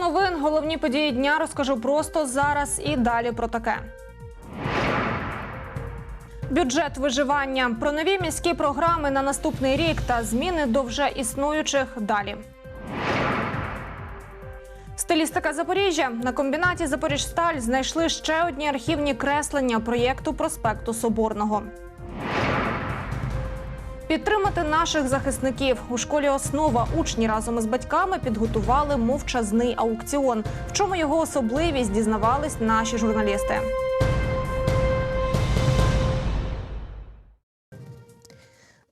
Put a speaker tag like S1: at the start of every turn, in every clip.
S1: Новин, головні події дня розкажу просто зараз і далі про таке. Бюджет виживання про нові міські програми на наступний рік та зміни до вже існуючих далі. Стилістика Запоріжжя на комбінаті Запоріжсталь знайшли ще одні архівні креслення проєкту проспекту Соборного. Підтримати наших захисників у школі основа учні разом із батьками підготували мовчазний аукціон. В чому його особливість дізнавались наші журналісти.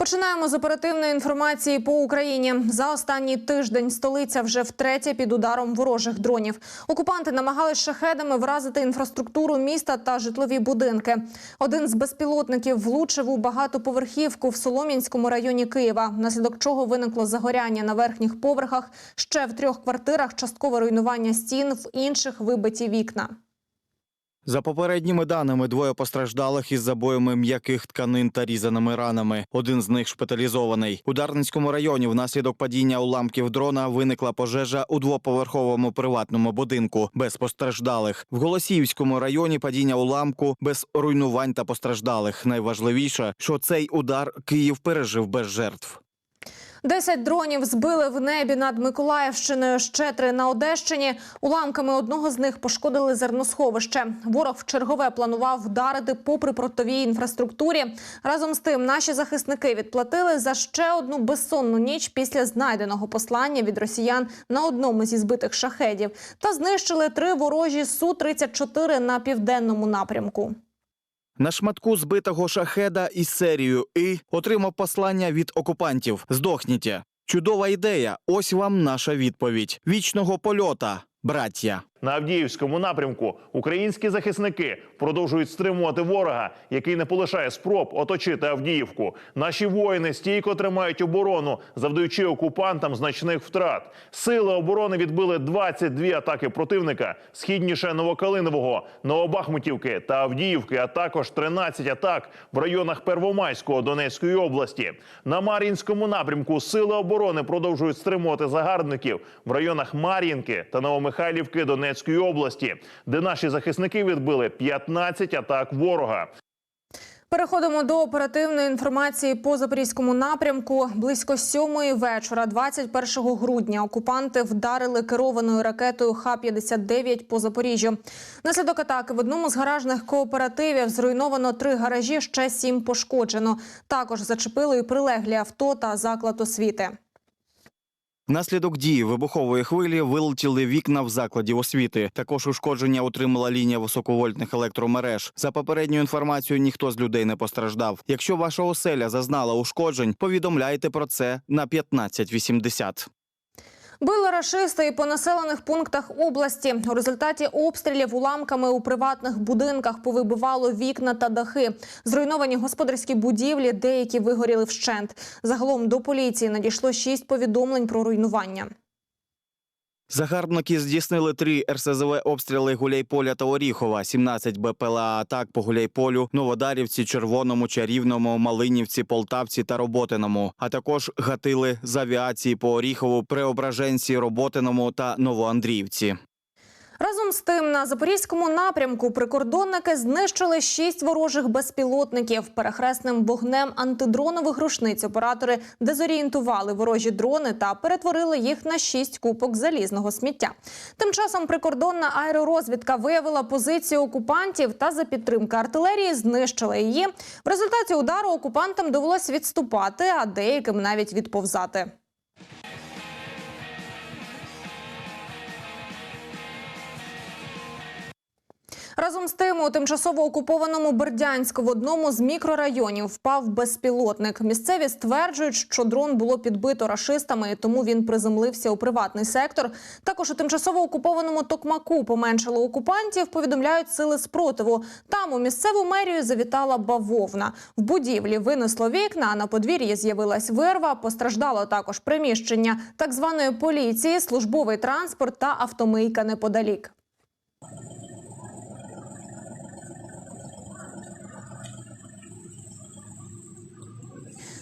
S1: Починаємо з оперативної інформації по Україні. За останній тиждень столиця вже втретє під ударом ворожих дронів. Окупанти намагались шахедами вразити інфраструктуру міста та житлові будинки. Один з безпілотників влучив у багатоповерхівку в Солом'янському районі Києва, внаслідок чого виникло загоряння на верхніх поверхах. Ще в трьох квартирах часткове руйнування стін, в інших вибиті вікна.
S2: За попередніми даними, двоє постраждалих із забоями м'яких тканин та різаними ранами. Один з них шпиталізований. У Дарницькому районі внаслідок падіння уламків дрона виникла пожежа у двоповерховому приватному будинку без постраждалих. В Голосіївському районі падіння уламку без руйнувань та постраждалих. Найважливіше, що цей удар Київ пережив без жертв.
S1: Десять дронів збили в небі над Миколаївщиною. Ще три на Одещині. Уламками одного з них пошкодили зерносховище. Ворог в чергове планував вдарити по припортовій інфраструктурі. Разом з тим, наші захисники відплатили за ще одну безсонну ніч після знайденого послання від росіян на одному зі збитих шахедів та знищили три ворожі су 34 на південному напрямку.
S2: На шматку збитого шахеда із серією І отримав послання від окупантів. Здохніте. Чудова ідея. Ось вам наша відповідь. Вічного польота, браття.
S3: На Авдіївському напрямку українські захисники продовжують стримувати ворога, який не полишає спроб оточити Авдіївку. Наші воїни стійко тримають оборону, завдаючи окупантам значних втрат. Сили оборони відбили 22 атаки противника східніше Новокалинового, Новобахмутівки та Авдіївки, а також 13 атак в районах Первомайського Донецької області. На Мар'їнському напрямку сили оборони продовжують стримувати загарбників в районах Мар'їнки та Новомихайлівки Донецької області, де наші захисники відбили 15 атак ворога.
S1: Переходимо до оперативної інформації по запорізькому напрямку. Близько сьомої вечора, 21 грудня, окупанти вдарили керованою ракетою Х-59 по Запоріжжю. Наслідок атаки в одному з гаражних кооперативів зруйновано три гаражі, ще сім пошкоджено. Також зачепили і прилеглі авто та заклад освіти.
S2: Внаслідок дії вибухової хвилі вилетіли вікна в закладі освіти. Також ушкодження отримала лінія високовольтних електромереж. За попередню інформацію, ніхто з людей не постраждав. Якщо ваша оселя зазнала ушкоджень, повідомляйте про це на 1580.
S1: Били рашисти і по населених пунктах області. У результаті обстрілів уламками у приватних будинках повибивало вікна та дахи. Зруйновані господарські будівлі, деякі вигоріли вщент. Загалом до поліції надійшло шість повідомлень про руйнування.
S2: Загарбники здійснили три РСЗВ обстріли Гуляйполя та Оріхова, 17 БПЛА атак по Гуляйполю, Новодарівці, Червоному, Чарівному, Малинівці, Полтавці та Роботиному. А також гатили з авіації по Оріхову, Преображенці, Роботиному та Новоандріївці.
S1: Разом з тим, на запорізькому напрямку прикордонники знищили шість ворожих безпілотників. Перехресним вогнем антидронових рушниць оператори дезорієнтували ворожі дрони та перетворили їх на шість купок залізного сміття. Тим часом прикордонна аеророзвідка виявила позицію окупантів та за підтримки артилерії знищила її. В результаті удару окупантам довелось відступати, а деяким навіть відповзати. Разом з тим, у тимчасово окупованому Бердянську в одному з мікрорайонів впав безпілотник. Місцеві стверджують, що дрон було підбито рашистами, тому він приземлився у приватний сектор. Також у тимчасово окупованому Токмаку поменшало окупантів. Повідомляють сили спротиву. Там у місцеву мерію завітала бавовна. В будівлі винесло вікна. А на подвір'ї з'явилась вирва. Постраждало також приміщення так званої поліції, службовий транспорт та автомийка неподалік.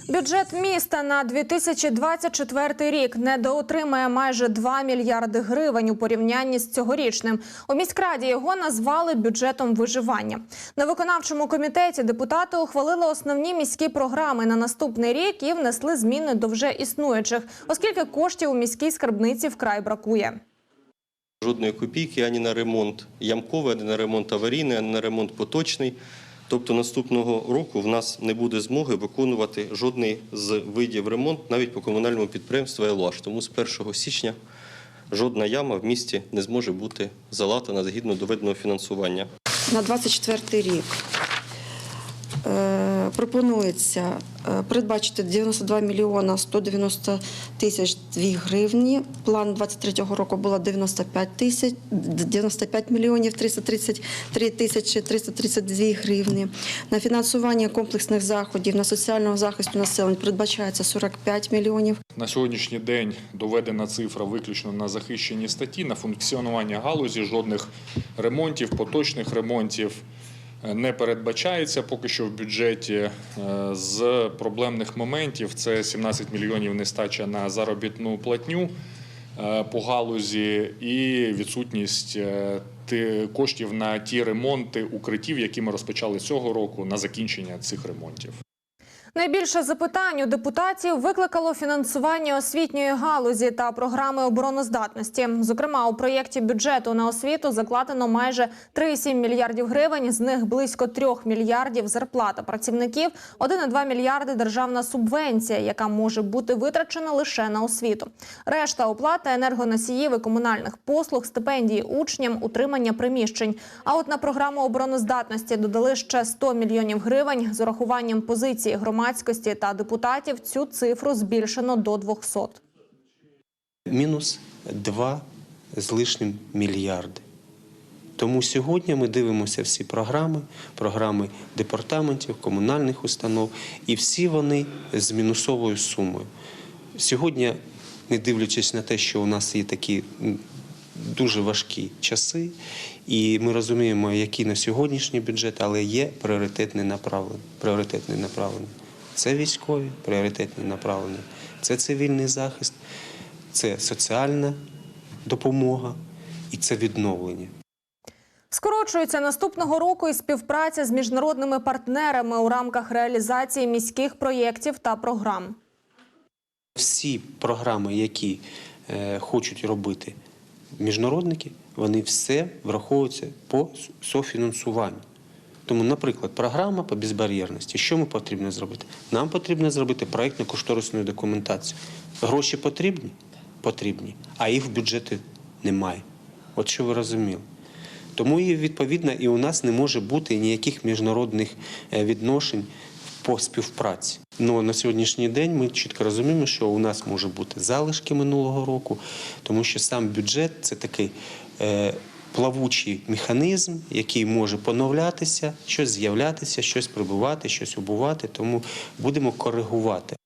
S1: Бюджет міста на 2024 рік недоотримає майже 2 мільярди гривень у порівнянні з цьогорічним. У міськраді його назвали бюджетом виживання. На виконавчому комітеті депутати ухвалили основні міські програми на наступний рік і внесли зміни до вже існуючих, оскільки коштів у міській скарбниці вкрай бракує.
S4: Жодної копійки ані на ремонт ямковий, ані на ремонт аварійний, ані на ремонт поточний. Тобто наступного року в нас не буде змоги виконувати жодний з видів ремонт навіть по комунальному підприємству «Елуаш». Тому з 1 січня жодна яма в місті не зможе бути залатана згідно доведеного фінансування.
S5: На 24 рік пропонується е, передбачити 92 мільйона 190 тисяч 2 гривні. План 23 року було 95 тисяч 95 мільйонів 333 тисячі 332 гривні. На фінансування комплексних заходів на соціального захисту населення передбачається 45 мільйонів.
S6: На сьогоднішній день доведена цифра виключно на захищені статті, на функціонування галузі, жодних ремонтів, поточних ремонтів е, не передбачається поки що в бюджеті. Е, З проблемних моментів це 17 мільйонів нестача на заробітну платню е, по галузі і відсутність е, коштів на ті ремонти укриттів, які ми розпочали цього року на закінчення цих ремонтів.
S1: Найбільше запитань у депутатів викликало фінансування освітньої галузі та програми обороноздатності. Зокрема, у проєкті бюджету на освіту закладено майже 3,7 мільярдів гривень. З них близько 3 мільярдів зарплата працівників, 1,2 мільярди державна субвенція, яка може бути витрачена лише на освіту. Решта оплата енергоносіїв і комунальних послуг, стипендії учням, утримання приміщень. А от на програму обороноздатності додали ще 100 мільйонів гривень з урахуванням позиції громадськості та депутатів. Цю цифру збільшено до 200.
S7: мінус 2 з лишнім мільярди. Тому сьогодні ми дивимося всі програми, програми департаментів, комунальних установ, і всі вони з мінусовою сумою. Сьогодні, не дивлячись на те, що у нас є такі дуже важкі часи, і ми розуміємо, який на сьогоднішній бюджет, але є пріоритетне направлення. Це військові, пріоритетне направлення, це цивільний захист, це соціальна допомога і це відновлення.
S1: Скорочується наступного року і співпраця з міжнародними партнерами у рамках реалізації міських проєктів та програм.
S7: Всі програми, які е, хочуть робити міжнародники, вони все враховуються по софінансуванню. Тому, наприклад, програма по безбар'єрності. Що ми потрібно зробити? Нам потрібно зробити проєктно-кошторисну документацію. Гроші потрібні? Потрібні, а їх в бюджеті немає. От що ви розуміли. Тому і відповідно і у нас не може бути ніяких міжнародних е, відношень по співпраці. Ну на сьогоднішній день ми чітко розуміємо, що у нас може бути залишки минулого року, тому що сам бюджет це такий е, плавучий механізм, який може поновлятися, щось з'являтися, щось прибувати, щось убувати. Тому будемо коригувати.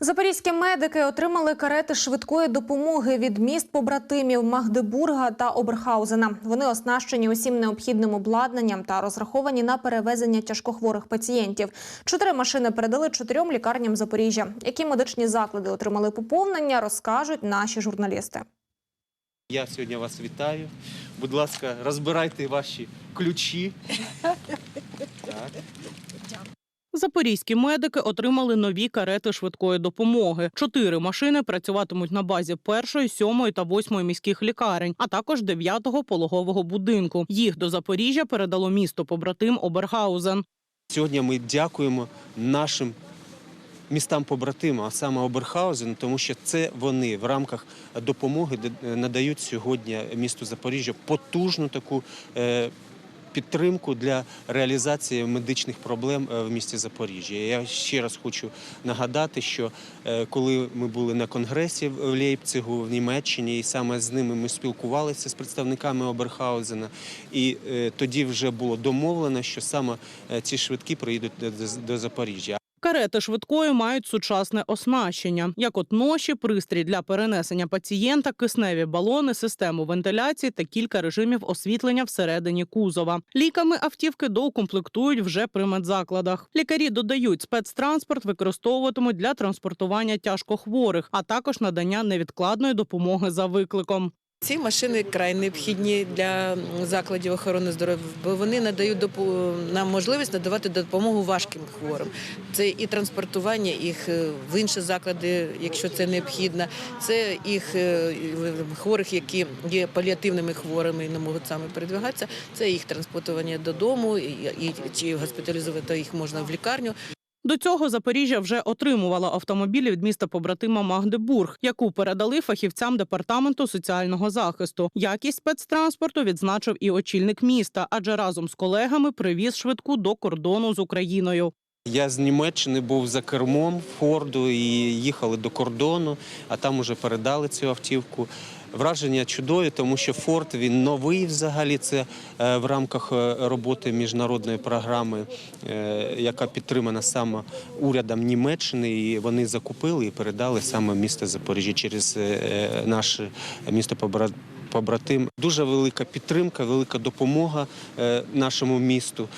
S1: Запорізькі медики отримали карети швидкої допомоги від міст побратимів Магдебурга та Оберхаузена. Вони оснащені усім необхідним обладнанням та розраховані на перевезення тяжкохворих пацієнтів. Чотири машини передали чотирьом лікарням Запоріжжя. Які медичні заклади отримали поповнення, розкажуть наші журналісти.
S7: Я сьогодні вас вітаю. Будь ласка, розбирайте ваші ключі. Так.
S8: Запорізькі медики отримали нові карети швидкої допомоги. Чотири машини працюватимуть на базі першої, сьомої та восьмої міських лікарень, а також дев'ятого пологового будинку. Їх до Запоріжжя передало місто побратим Обергаузен.
S7: Сьогодні ми дякуємо нашим містам побратимам, а саме Оберхаузен, тому що це вони в рамках допомоги надають сьогодні місту Запоріжжя потужну таку е, підтримку для реалізації медичних проблем е, в місті Запоріжжя. Я ще раз хочу нагадати, що е, коли ми були на конгресі в Лейпцигу в Німеччині, і саме з ними ми спілкувалися з представниками Оберхаузена, і е, тоді вже було домовлено, що саме е, ці швидкі приїдуть до Запоріжжя.
S8: Карети швидкої мають сучасне оснащення, як от ноші, пристрій для перенесення пацієнта, кисневі балони, систему вентиляції та кілька режимів освітлення всередині кузова. Ліками автівки доукомплектують вже при медзакладах. Лікарі додають, спецтранспорт використовуватимуть для транспортування тяжкохворих, а також надання невідкладної допомоги за викликом.
S9: Ці машини край необхідні для закладів охорони здоров'я, бо вони надають нам можливість надавати допомогу важким хворим. Це і транспортування їх е, в інші заклади, якщо це необхідно. Це їх е, хворих, які є паліативними хворими і не можуть саме передвигатися. Це їх транспортування додому, і чи госпіталізувати їх можна в лікарню.
S8: До цього Запоріжжя вже отримувала автомобілі від міста побратима Магдебург, яку передали фахівцям департаменту соціального захисту. Якість спецтранспорту відзначив і очільник міста, адже разом з колегами привіз швидку до кордону з Україною.
S7: Я з Німеччини був за кермом Форду і їхали до кордону, а там уже передали цю автівку. Враження чудові, тому що Форд він новий взагалі. Це е, в рамках е, роботи міжнародної програми, е, яка підтримана саме урядом Німеччини. І вони закупили і передали саме місто Запоріжжя через наше місто побра- побратим. Дуже велика підтримка, велика допомога нашому місту.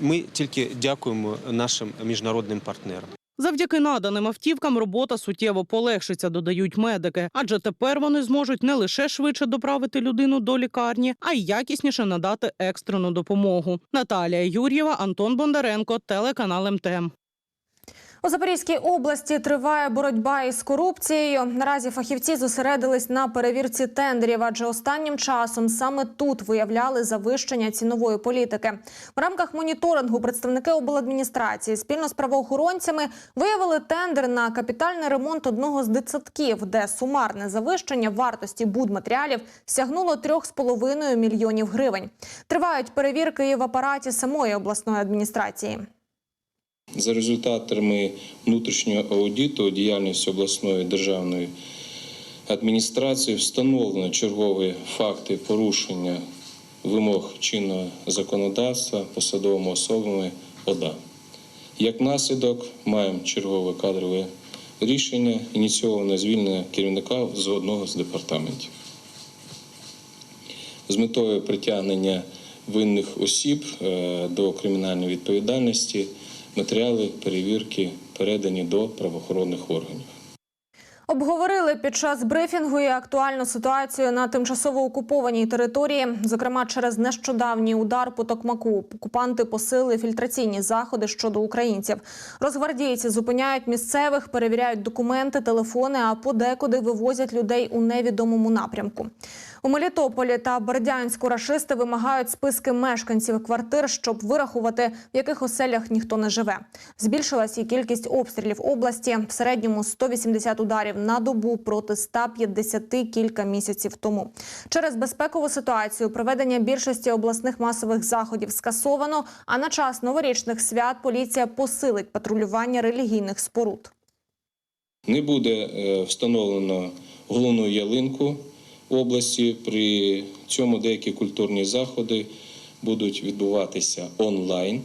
S7: Ми тільки дякуємо нашим міжнародним партнерам.
S8: Завдяки наданим автівкам робота суттєво полегшиться, додають медики. Адже тепер вони зможуть не лише швидше доправити людину до лікарні, а й якісніше надати екстрену допомогу. Наталія Юр'єва, Антон Бондаренко, телеканал МТМ.
S1: У Запорізькій області триває боротьба із корупцією. Наразі фахівці зосередились на перевірці тендерів, адже останнім часом саме тут виявляли завищення цінової політики. В рамках моніторингу представники обладміністрації спільно з правоохоронцями виявили тендер на капітальний ремонт одного з дитсадків, де сумарне завищення вартості будматеріалів сягнуло 3,5 мільйонів гривень. Тривають перевірки і в апараті самої обласної адміністрації.
S10: За результатами внутрішнього аудиту діяльності обласної державної адміністрації встановлено чергові факти порушення вимог чинного законодавства посадовими особами ОДА. Як наслідок маємо чергове кадрове рішення ініційоване звільнення керівника з одного з департаментів. З метою притягнення винних осіб е, до кримінальної відповідальності матеріали перевірки передані до правоохоронних органів.
S1: Обговорили під час брифінгу і актуальну ситуацію на тимчасово окупованій території. Зокрема, через нещодавній удар по Токмаку окупанти посилили фільтраційні заходи щодо українців. Розгвардійці зупиняють місцевих, перевіряють документи, телефони, а подекуди вивозять людей у невідомому напрямку. У Мелітополі та Бердянську рашисти вимагають списки мешканців квартир, щоб вирахувати, в яких оселях ніхто не живе. Збільшилась і кількість обстрілів області в середньому 180 ударів на добу проти 150 кілька місяців тому. Через безпекову ситуацію проведення більшості обласних масових заходів скасовано. А на час новорічних свят поліція посилить патрулювання релігійних споруд.
S10: Не буде е, встановлено головну ялинку області. При цьому деякі культурні заходи будуть відбуватися онлайн,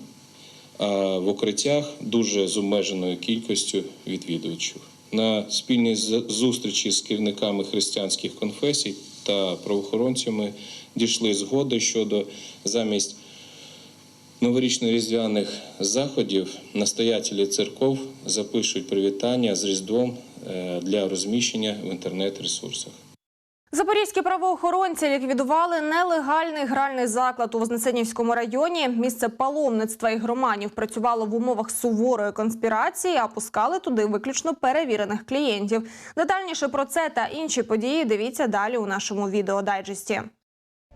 S10: а в укриттях дуже з обмеженою кількістю відвідувачів. На спільній зустрічі з керівниками християнських конфесій та правоохоронцями дійшли згоди щодо замість новорічно-різдвяних заходів настоятелі церков запишуть привітання з Різдвом е, для розміщення в інтернет-ресурсах.
S1: Запорізькі правоохоронці ліквідували нелегальний гральний заклад у Вознесенівському районі. Місце паломництва і громанів працювало в умовах суворої конспірації, а пускали туди виключно перевірених клієнтів. Детальніше про це та інші події дивіться далі у нашому відеодайджесті.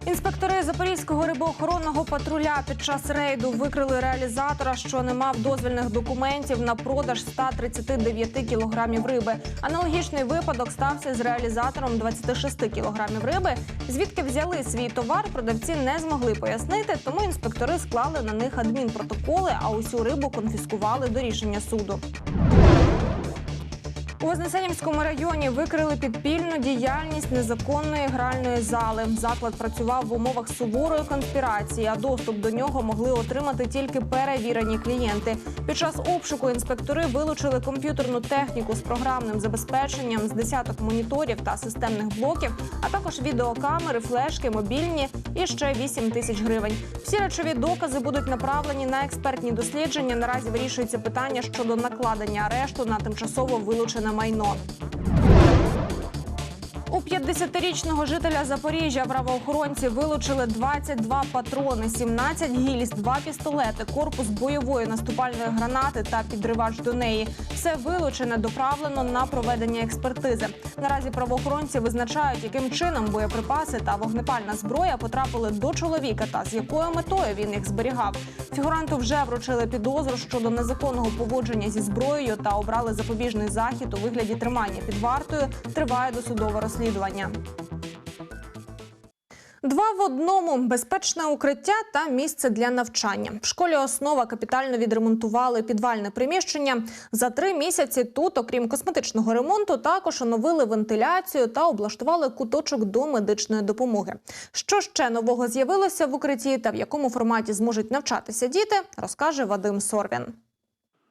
S1: Інспектори Запорізького рибоохоронного патруля під час рейду викрили реалізатора, що не мав дозвільних документів на продаж 139 кілограмів риби. Аналогічний випадок стався з реалізатором 26 кілограмів риби. Звідки взяли свій товар, продавці не змогли пояснити, тому інспектори склали на них адмінпротоколи, а усю рибу конфіскували до рішення суду. У Вознесенівському районі викрили підпільну діяльність незаконної гральної зали. Заклад працював в умовах суворої конспірації, а доступ до нього могли отримати тільки перевірені клієнти. Під час обшуку інспектори вилучили комп'ютерну техніку з програмним забезпеченням з десяток моніторів та системних блоків, а також відеокамери, флешки, мобільні і ще 8 тисяч гривень. Всі речові докази будуть направлені на експертні дослідження. Наразі вирішується питання щодо накладення арешту на тимчасово вилучене майно. У 50-річного жителя Запоріжжя правоохоронці вилучили 22 патрони, 17 гільз, 2 пістолети, корпус бойової наступальної гранати та підривач до неї. Все вилучене доправлено на проведення експертизи. Наразі правоохоронці визначають, яким чином боєприпаси та вогнепальна зброя потрапили до чоловіка та з якою метою він їх зберігав. Фігуранту вже вручили підозру щодо незаконного поводження зі зброєю та обрали запобіжний захід у вигляді тримання під вартою. Триває досудове розслідування. Два в одному безпечне укриття та місце для навчання. В школі основа капітально відремонтували підвальне приміщення. За три місяці тут, окрім косметичного ремонту, також оновили вентиляцію та облаштували куточок до медичної допомоги. Що ще нового з'явилося в укритті та в якому форматі зможуть навчатися діти, розкаже Вадим Сорвін.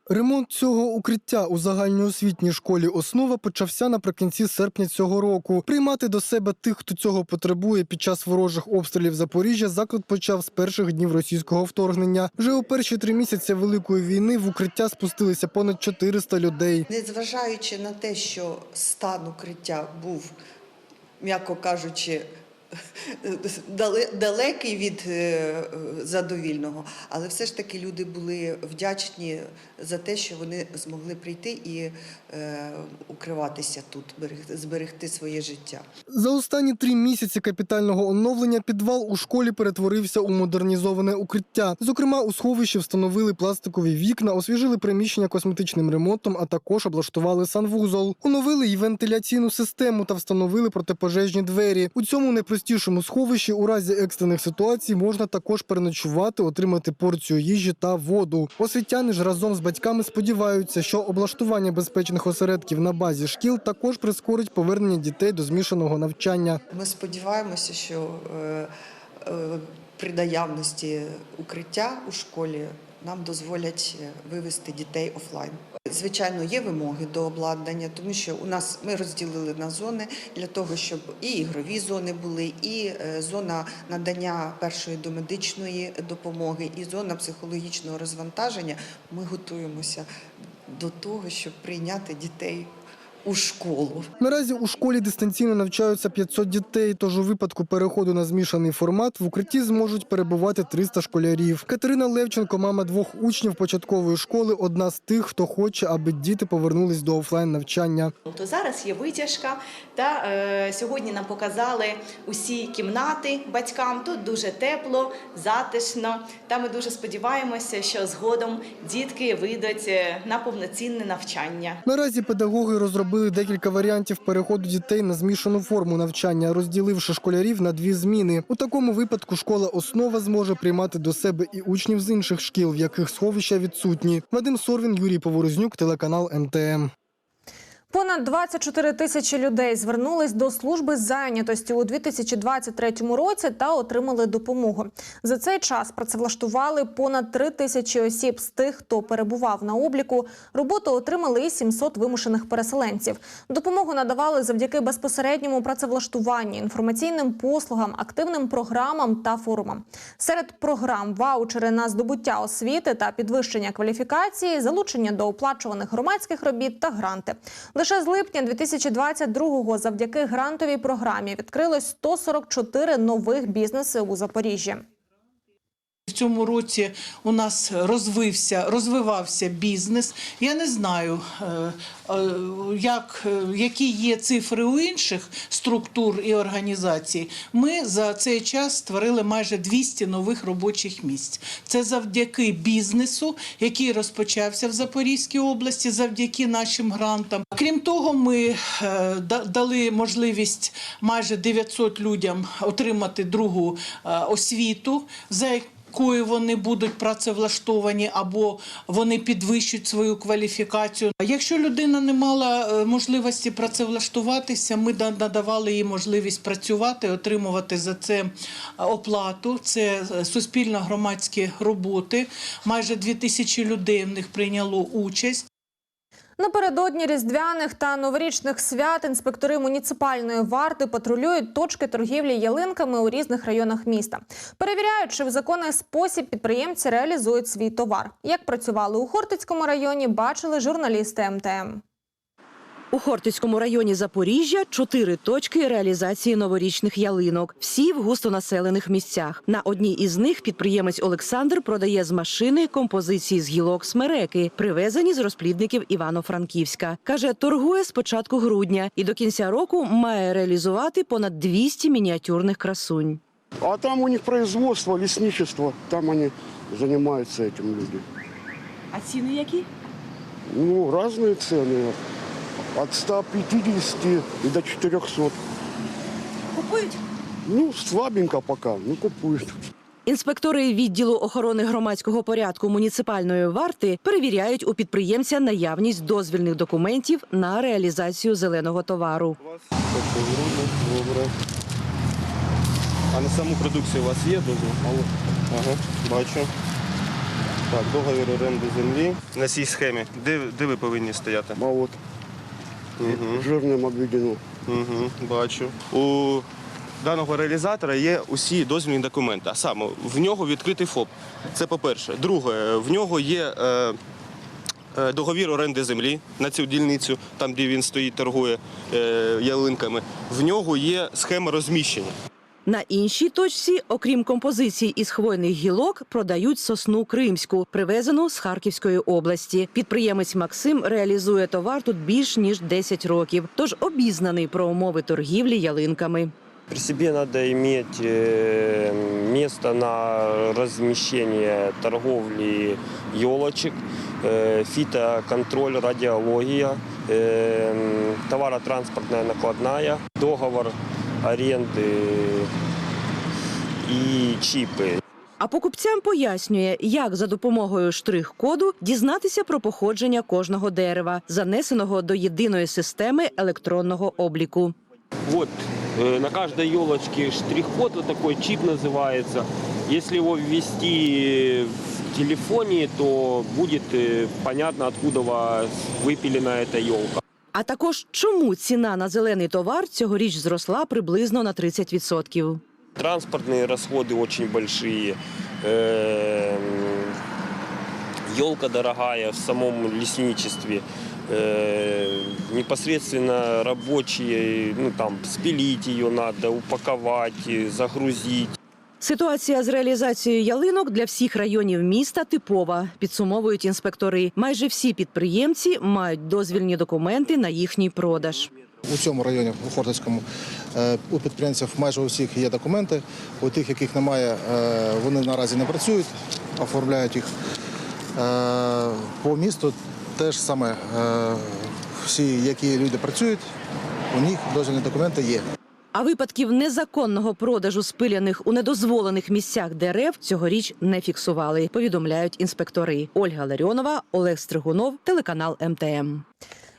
S11: Ремонт цього укриття у загальноосвітній школі основа почався наприкінці серпня цього року. Приймати до себе тих, хто цього потребує під час ворожих обстрілів Запоріжжя, заклад почав з перших днів російського вторгнення. Вже у перші три місяці великої війни в укриття спустилися понад 400 людей.
S12: Незважаючи на те, що стан укриття був, м'яко кажучи, далекий від е, задовільного, але все ж таки люди були вдячні за те, що вони змогли прийти і е, укриватися тут, зберегти своє життя.
S11: За останні три місяці капітального оновлення підвал у школі перетворився у модернізоване укриття. Зокрема, у сховищі встановили пластикові вікна, освіжили приміщення косметичним ремонтом, а також облаштували санвузол. Оновили й вентиляційну систему та встановили протипожежні двері. У цьому найпростішому сховищі у разі екстрених ситуацій можна також переночувати, отримати порцію їжі та воду. Освітяни ж разом з батьками сподіваються, що облаштування безпечних осередків на базі шкіл також прискорить повернення дітей до змішаного навчання.
S12: Ми сподіваємося, що е, е, при наявності укриття у школі нам дозволять е, вивести дітей офлайн. Звичайно, є вимоги до обладнання, тому що у нас ми розділили на зони для того, щоб і ігрові зони були, і е, зона надання першої домедичної допомоги, і зона психологічного розвантаження. Ми готуємося до того, щоб прийняти дітей у школу.
S11: Наразі у школі дистанційно навчаються 500 дітей. Тож у випадку переходу на змішаний формат в укритті зможуть перебувати 300 школярів. Катерина Левченко, мама двох учнів початкової школи, одна з тих, хто хоче, аби діти повернулись до офлайн навчання.
S13: То зараз є витяжка, та е, сьогодні нам показали усі кімнати батькам. Тут дуже тепло, затишно. Та ми дуже сподіваємося, що згодом дітки вийдуть е, на повноцінне навчання.
S11: Наразі педагоги розробили декілька варіантів переходу дітей на змішану форму навчання, розділивши школярів на дві зміни. У такому випадку школа основа зможе приймати до себе і учнів з інших шкіл, в яких сховища відсутні. Вадим Сорвін, Юрій Поворознюк, телеканал МТМ.
S1: Понад 24 тисячі людей звернулись до служби зайнятості у 2023 році та отримали допомогу. За цей час працевлаштували понад 3 тисячі осіб з тих, хто перебував на обліку. Роботу отримали і 700 вимушених переселенців. Допомогу надавали завдяки безпосередньому працевлаштуванню, інформаційним послугам, активним програмам та форумам. Серед програм ваучери на здобуття освіти та підвищення кваліфікації, залучення до оплачуваних громадських робіт та гранти. Лише з липня 2022-го завдяки грантовій програмі відкрилось 144 нових бізнеси у Запоріжжі.
S14: В цьому році у нас розвився, розвивався бізнес. Я не знаю, е, е, як, е, які є цифри у інших структур і організацій. Ми за цей час створили майже 200 нових робочих місць. Це завдяки бізнесу, який розпочався в Запорізькій області, завдяки нашим грантам. Крім того, ми дали можливість майже 900 людям отримати другу освіту. за Кої вони будуть працевлаштовані або вони підвищують свою кваліфікацію. Якщо людина не мала е, можливості працевлаштуватися, ми надавали їй можливість працювати, отримувати за це оплату. Це е, суспільно-громадські роботи. Майже дві тисячі людей в них прийняло участь.
S1: Напередодні різдвяних та новорічних свят інспектори муніципальної варти патрулюють точки торгівлі ялинками у різних районах міста. Перевіряють, чи в законний спосіб підприємці реалізують свій товар. Як працювали у Хортицькому районі, бачили журналісти МТМ.
S15: У Хортицькому районі Запоріжжя чотири точки реалізації новорічних ялинок. Всі в густонаселених місцях. На одній із них підприємець Олександр продає з машини композиції з гілок смереки, привезені з розплідників Івано-Франківська. Каже, торгує з початку грудня і до кінця року має реалізувати понад 200 мініатюрних красунь.
S16: А там у них производство, лесничество, там они занимаются этим люди.
S15: А ціни які?
S16: Ну, разные цены. От 150 и до 400.
S15: Купують?
S16: Ну, слабенько пока, ну купуют.
S15: Інспектори відділу охорони громадського порядку муніципальної варти перевіряють у підприємця наявність дозвільних документів на реалізацію зеленого товару.
S4: Добре. А на саму продукцію у вас є дозвіл? Ага, бачу. Так, договір оренди землі. На цій схемі. Де, де ви повинні стояти?
S16: А вот
S4: Угу.
S16: жирним обведено.
S4: Угу, бачу. У даного реалізатора є усі дозвільні документи. А саме в нього відкритий ФОП. Це по-перше. Друге, в нього є е, е, договір оренди землі на цю дільницю, там де він стоїть, торгує е, ялинками. В нього є схема розміщення.
S15: На іншій точці, окрім композицій із хвойних гілок, продають сосну кримську, привезену з Харківської області. Підприємець Максим реалізує товар тут більш ніж 10 років, тож обізнаний про умови торгівлі ялинками.
S17: При себе надо иметь э, место на размещение торговли елочек, э, фитоконтроль, радиология, э, товаротранспортная накладная, договор аренды и чипы.
S15: А покупцям пояснює, як за допомогою штрих-коду дізнатися про походження кожного дерева, занесеного до єдиної системи електронного обліку.
S17: Вот э, на каждой елочке штрих-код, вот такой чип называется. Если его ввести в телефоне, то будет э, понятно, откуда у вас выпилена эта елка.
S15: А також чому ціна на зелений товар цьогоріч зросла приблизно на 30%.
S17: Транспортные расходы очень большие. Елка дорогая в самом лесничестве. Э, Непосредственно рабочие, ну там спилить ее надо, упаковать, э, загрузить.
S15: Ситуація з реалізацією ялинок для всіх районів міста типова, підсумовують інспектори. Майже всі підприємці мають дозвільні документи на їхній продаж.
S18: У цьому районі, у Хортицькому, е, у підприємців майже у всіх є документи. У тих, яких немає, е, вони наразі не працюють, оформляють їх. Е, По місту теж саме е, всі, які люди працюють, у них дозвільні документи є.
S15: А випадків незаконного продажу спиляних у недозволених місцях дерев цьогоріч не фіксували. Повідомляють інспектори. Ольга Ларіонова, Олег Стригунов, телеканал МТМ.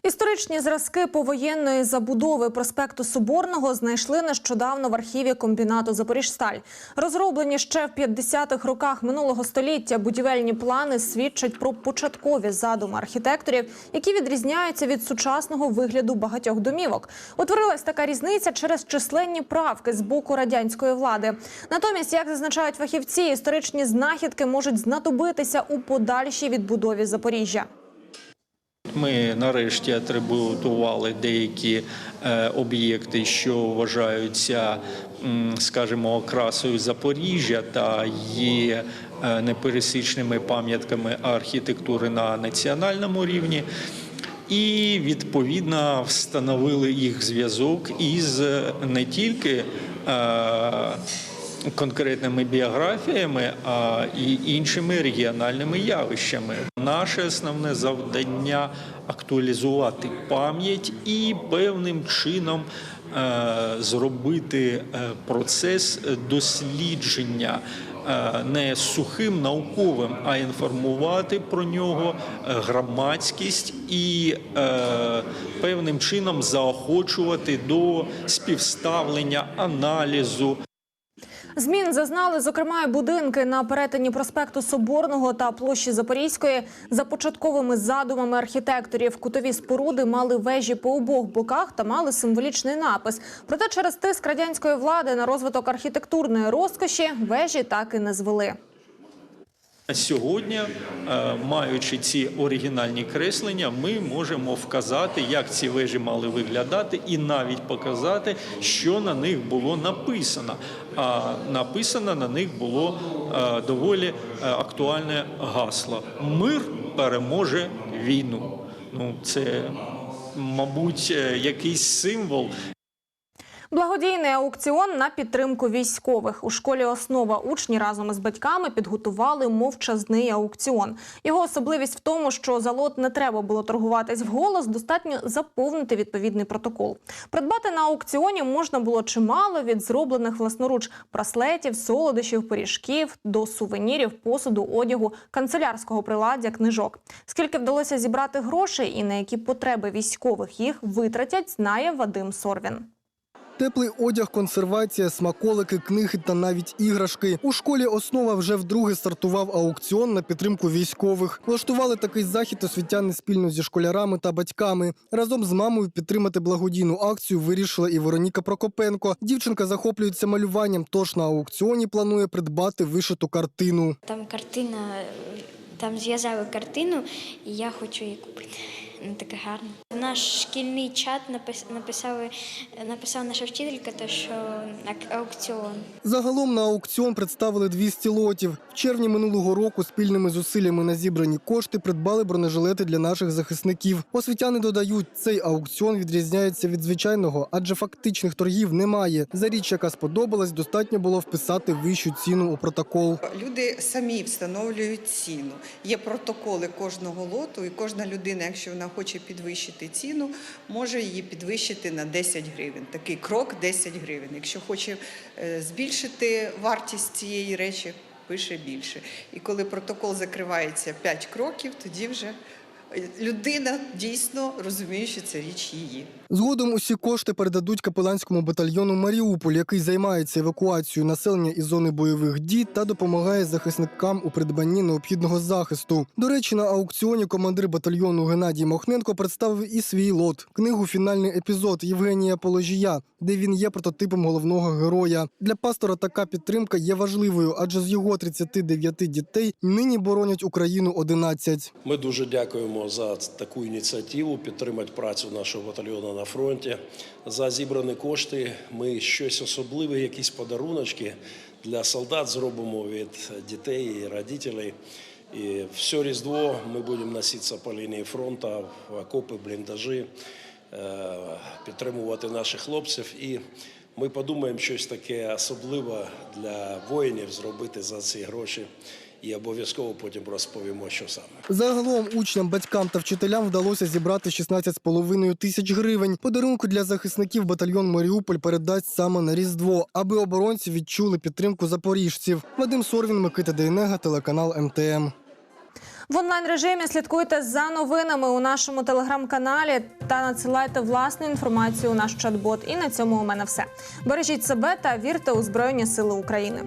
S1: Історичні зразки повоєнної забудови проспекту Соборного знайшли нещодавно в архіві комбінату Запоріжсталь. Розроблені ще в 50-х роках минулого століття будівельні плани свідчать про початкові задуми архітекторів, які відрізняються від сучасного вигляду багатьох домівок. Утворилась така різниця через численні правки з боку радянської влади. Натомість, як зазначають фахівці, історичні знахідки можуть знадобитися у подальшій відбудові Запоріжжя.
S19: Ми нарешті атрибутували деякі е, об'єкти, що вважаються, скажімо, окрасою Запоріжжя та є е, непересічними пам'ятками архітектури на національному рівні. І відповідно встановили їх зв'язок із е, не тільки конкретними біографіями, а і іншими регіональними явищами. Наше основне завдання актуалізувати пам'ять і певним чином е, зробити е, процес дослідження. е, не сухим науковим, а інформувати про нього громадськість і певним чином заохочувати до співставлення, аналізу.
S1: Змін зазнали, зокрема, і будинки на перетині проспекту Соборного та площі Запорізької. За початковими задумами архітекторів, кутові споруди мали вежі по обох боках та мали символічний напис. Проте через тиск радянської влади на розвиток архітектурної розкоші вежі так і не звели.
S19: Сьогодні, е, маючи ці оригінальні креслення, ми можемо вказати, як ці вежі мали виглядати, і навіть показати, що на них було написано. А написано на них було е, доволі е, актуальне гасло: Мир переможе війну. Ну, це, мабуть, якийсь символ.
S1: Благодійний аукціон на підтримку військових у школі основа учні разом із батьками підготували мовчазний аукціон. Його особливість в тому, що за лот не треба було торгуватись вголос, достатньо заповнити відповідний протокол. Придбати на аукціоні можна було чимало від зроблених власноруч браслетів, солодощів, пиріжків до сувенірів, посуду, одягу, канцелярського приладдя, книжок. Скільки вдалося зібрати грошей і на які потреби військових їх витратять, знає Вадим Сорвін.
S11: Теплий одяг, консервація, смаколики, книги та навіть іграшки. У школі основа вже вдруге стартував аукціон на підтримку військових. Влаштували такий захід освітяни спільно зі школярами та батьками. Разом з мамою підтримати благодійну акцію вирішила і Вероніка Прокопенко. Дівчинка захоплюється малюванням, тож на аукціоні планує придбати вишиту картину.
S20: Там картина, там зв'язали картину, і я хочу її купити. Ну, таке гарно. В наш шкільний чат напис- написали, написала наша вчителька, то що аукціон.
S11: Загалом на аукціон представили 200 лотів. В червні минулого року спільними зусиллями на зібрані кошти придбали бронежилети для наших захисників. Освітяни додають, цей аукціон відрізняється від звичайного, адже фактичних торгів немає. За річ, яка сподобалась, достатньо було вписати вищу ціну у протокол.
S12: Люди самі встановлюють ціну. Є протоколи кожного лоту, і кожна людина, якщо вона хоче підвищити ціну, може її підвищити на 10 гривень. Такий крок 10 гривень. Якщо хоче е, збільшити вартість цієї речі, пише більше. І коли протокол закривається 5 кроків, тоді вже людина дійсно розуміє, що це річ її.
S11: Згодом усі кошти передадуть капеланському батальйону Маріуполь, який займається евакуацією населення із зони бойових дій та допомагає захисникам у придбанні необхідного захисту. До речі, на аукціоні командир батальйону Геннадій Мохненко представив і свій лот книгу Фінальний епізод Євгенія Положія, де він є прототипом головного героя. Для пастора така підтримка є важливою, адже з його 39 дітей нині боронять Україну 11.
S21: Ми дуже дякуємо за таку ініціативу підтримати працю нашого батальйону на фронті. За зібрані кошти ми щось особливе, якісь подаруночки для солдат зробимо від дітей і родителей. І все Різдво ми будемо носитися по лінії фронту, в окопи, бліндажі, е, підтримувати наших хлопців. І ми подумаємо щось таке особливе для воїнів зробити за ці гроші. І обов'язково потім розповімо, що саме.
S11: Загалом учням, батькам та вчителям вдалося зібрати 16,5 тисяч гривень. Подарунку для захисників батальйон Маріуполь передасть саме на Різдво, аби оборонці відчули підтримку запоріжців. Вадим Сорвін, Микита Дейнега, телеканал МТМ.
S1: В онлайн режимі слідкуйте за новинами у нашому телеграм-каналі та надсилайте власну інформацію у наш чат-бот. І на цьому у мене все. Бережіть себе та вірте у Збройні Сили України.